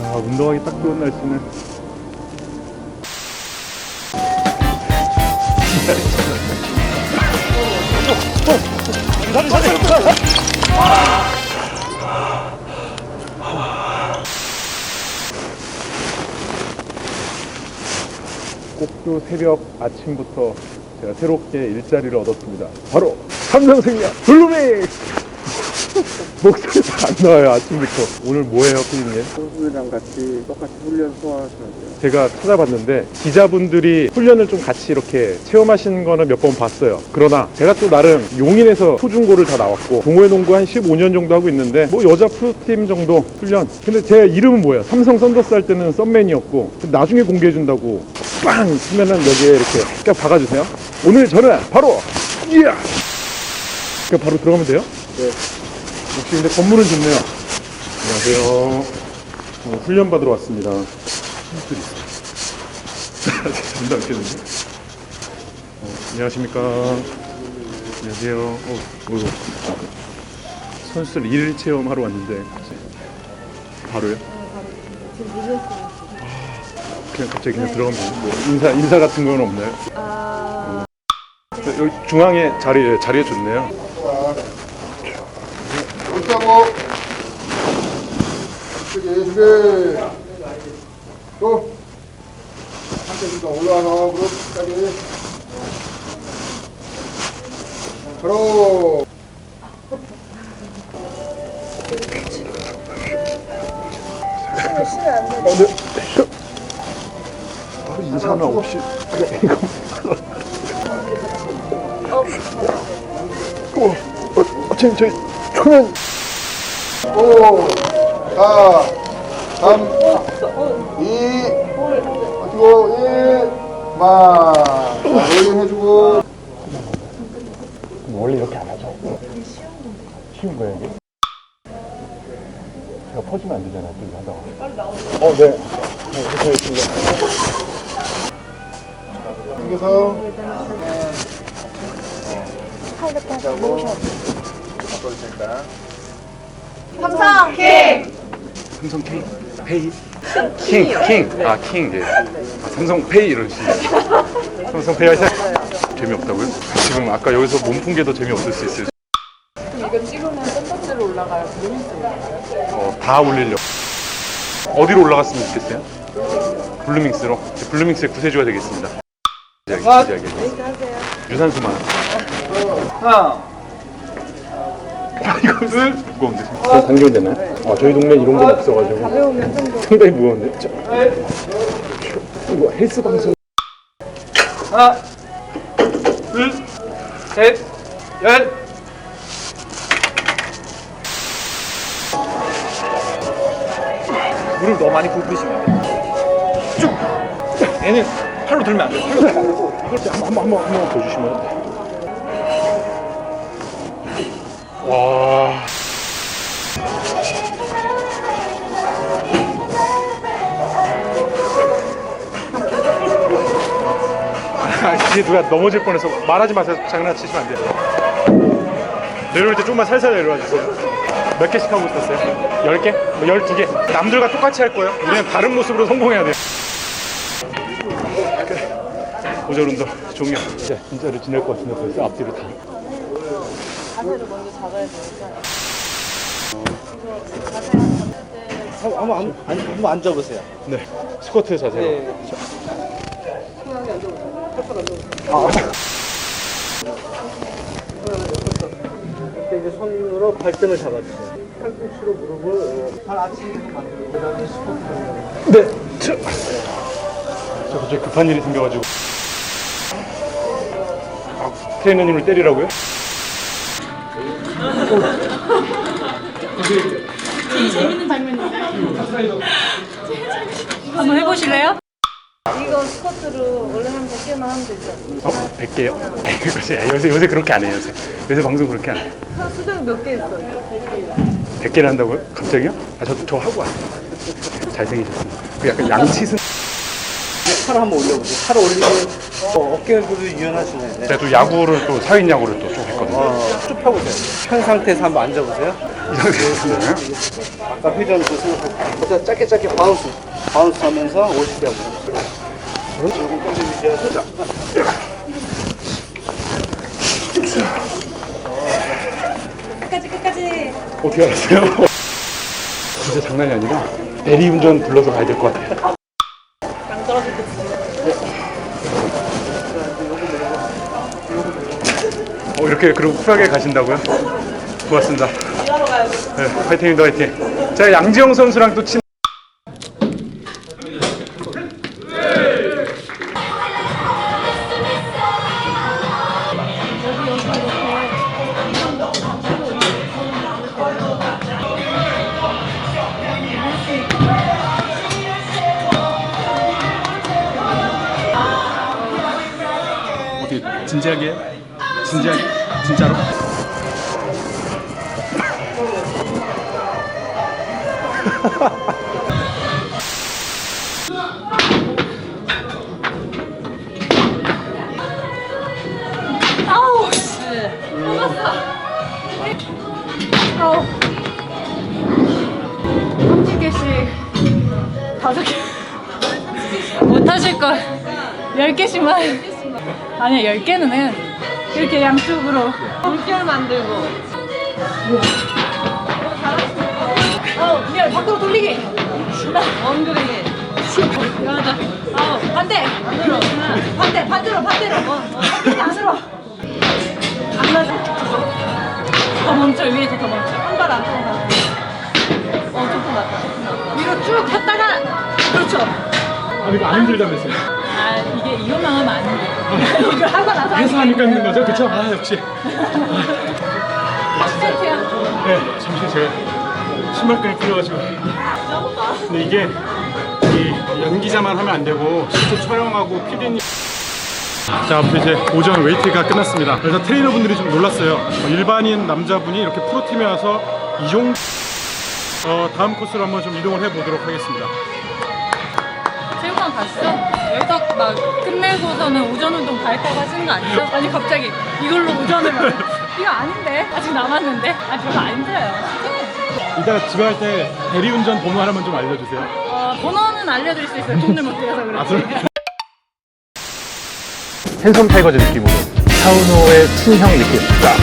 야, 운동하기 딱 좋은 날씨네. 꼭두 새벽 아침부터 제가 새롭게 일자리를 얻었습니다. 바로 삼성생명 블루밍! 목소리가 안 나와요, 아침부터. 오늘 뭐예요, 피디님? 선수들이랑 같이 똑같이 훈련 소화하셔야 돼요. 제가 찾아봤는데 기자분들이 훈련을 좀 같이 이렇게 체험하시는 거는 몇 번 봤어요. 그러나 제가 또 나름 용인에서 초중고를 다 나왔고 동호회 농구 한 15년 정도 하고 있는데 뭐 여자 프로팀 정도 훈련. 근데 제 이름은 뭐예요? 삼성 썬더스 할 때는 썬맨이었고 나중에 공개해 준다고 빵 쓰면은 여기에 이렇게 딱 박아주세요. 오늘 저는 바로 이야. 그냥 바로 들어가면 돼요? 네. 역시 근데 건물은 좋네요. 안녕하세요. 어, 훈련 받으러 왔습니다. 선수들이 있어요. 잠도 안 깨는데? 어, 안녕하십니까. 안녕하세요. 어, 뭐, 선수들 일 체험하러 왔는데. 바로요? 그냥 갑자기 그냥 들어가면 돼요. 뭐 인사, 인사 같은 건 없나요? 어. 여기 중앙에 자리에, 자리에 좋네요. 못하고 준비 준비 또 한대니까 올라와서 무릎까지 바로 어, 네. 바로 인사는 없이. 이거. 어, 어, 어, 저희, 저희, 초면. 5 4 3 2 버티고 1 마. 롤링 해주고 원래 이렇게 안 하죠. 쉬운 거예요, 이게? 제가 퍼지면 안 되잖아요, 또 이거 하다가. 어, 네. 네, 해서겠습니다. 당겨서 삼성 킹! 삼성 K? 페이? 킹, 킹. 아, 킹, 예. 아, 삼성 페이 이러시네. 삼성 페이 하시 재미없다고요? 지금 아까 여기서 몸푼 게 더 재미없을 수 있어요. 이거 찍으면 썸버스로 올라가요? 블루민스 올라가요? 어, 다 올리려고. 어디로 올라갔으면 좋겠어요? 블루밍스로. 블루밍스의 구세주가 되겠습니다. 기자에게, 기자에게. 유산소만. 하나, 이것을 무거운데. 어, 당기면 되나요? 아, 저희 동네 는 이런 건 없어가지고. 상당히 무거운데. 저, 이거 헬스 방송. 하나, 둘, 셋, 열. 물을 너무 많이 부으시면 안 돼요. 쭉! 얘는 팔로 들면 안 돼요. 팔로 들면 안 되고. 그렇지, 한 번, 한 번, 한번더 주시면. 와. 아, 이제 누가 넘어질 뻔해서 말하지 마세요. 장난치시면 안 돼요. 내려올 때 조금만 살살 내려와 주세요. 몇 개씩 하고 있었어요? 10개? 뭐 12개? 남들과 똑같이 할 거예요. 우리는 다른 모습으로 성공해야 돼요. 고절 운동 종료. 진짜 진짜로 지낼 것 같은데 벌써 앞뒤로 다. 자세를 먼저 잡아야 되니까. 한번 한, 한, 한번 앉아보세요. 네. 스쿼트 자세로. 네. 이때 이제 손으로 발등을 잡아주세요. 팔꿈치로 무릎을 발 아치게끔 만들고 그다음에 스쿼트. 네. 저, 저 갑자기 급한 일이 생겨가지고. 아, 트레이너님을 때리라고요? 한번 해보실래요? 이거 스쿼트로 원래 한 100개만 하면 되죠? 어? 100개요? 그것이 요새, 요새 그렇게 안 해요, 요새. 요새 방송 그렇게 안 해요. 수정 몇개 있어요? 100개를 한다고요? 갑자기요? 아, 저, 저 하고 왔어요. 잘생기셨습니다. 그 약간 양치승. 팔을 한번 올려보세요. 팔을 올리면 어, 어깨도 유연하시네. 네. 제가 또 야구를 또 사인 야구를 또 좀 했거든요. 어, 쭉 펴보세요. 편 상태에서 한번 앉아보세요. 아까 회전 그 생각하고 보다 짧게 짧게 바운스 바운스 하면서 오시게 하고 조금 좀 유지해서 끝까지 끝까지. 어떻게 알았어요? 진짜 장난이 아니라 대리운전 불러서 가야 될 것 같아요. 이렇게 그리고 쿨하게 가신다고요? 고맙습니다. 네, 화이팅입니다, 화이팅. 제가 양지영 선수랑 또 친. 진지하게? 진지하게? 진짜로? 아우 씨. 아우. 30개씩 다섯 개. 못 하실 걸. 10개씩만. 아니야, 10개는 해. 이렇게 양쪽으로. 물결 만들고. 어, 미안, 밖으로 돌리기. 엉덩이. 미안하다. 어, 반대. 안으로. 반대, 반대로, 반대로. 어, 어, 반대, 안으로. 안 맞아. 더 멈춰, 위에서 더 멈춰. 한발 앞으로 가. 어, 조금 맞다. 위로 쭉 폈다가. 그렇죠. 아, 이거 안 힘들다면서요? 아, 이게 이것만 하면 안 돼. 이거 하고 나서. 해서 하니까 힘든 거죠? 그쵸? 아, 역시. 스타트야. 네, 잠시 제가 신발끈이 풀려가지고. 근데 이게 이 연기자만 하면 안 되고 실제 촬영하고 피디님. 자, 아무튼 이제 오전 웨이트가 끝났습니다. 일단 트레이너분들이 좀 놀랐어요. 어, 일반인 남자분이 이렇게 프로팀에 와서 이 정도. 어, 다음 코스로 한번 좀 이동을 해보도록 하겠습니다. 체육관 갔어? 여기서 막 끝내고서는 오전 운동 다 했다고 하시는 거 아니죠? 아니 갑자기 이걸로 오전을 막 이거 아닌데? 아직 남았는데? 아 별로 안 힘들어요 이따가 집에 갈 때 대리운전 번호 하나만 좀 알려주세요. 어, 번호는 알려드릴 수 있어요 돈을 못 드려서 그렇지 핸섬 타이거즈 느낌으로 차은호의 친형 느낌. 자,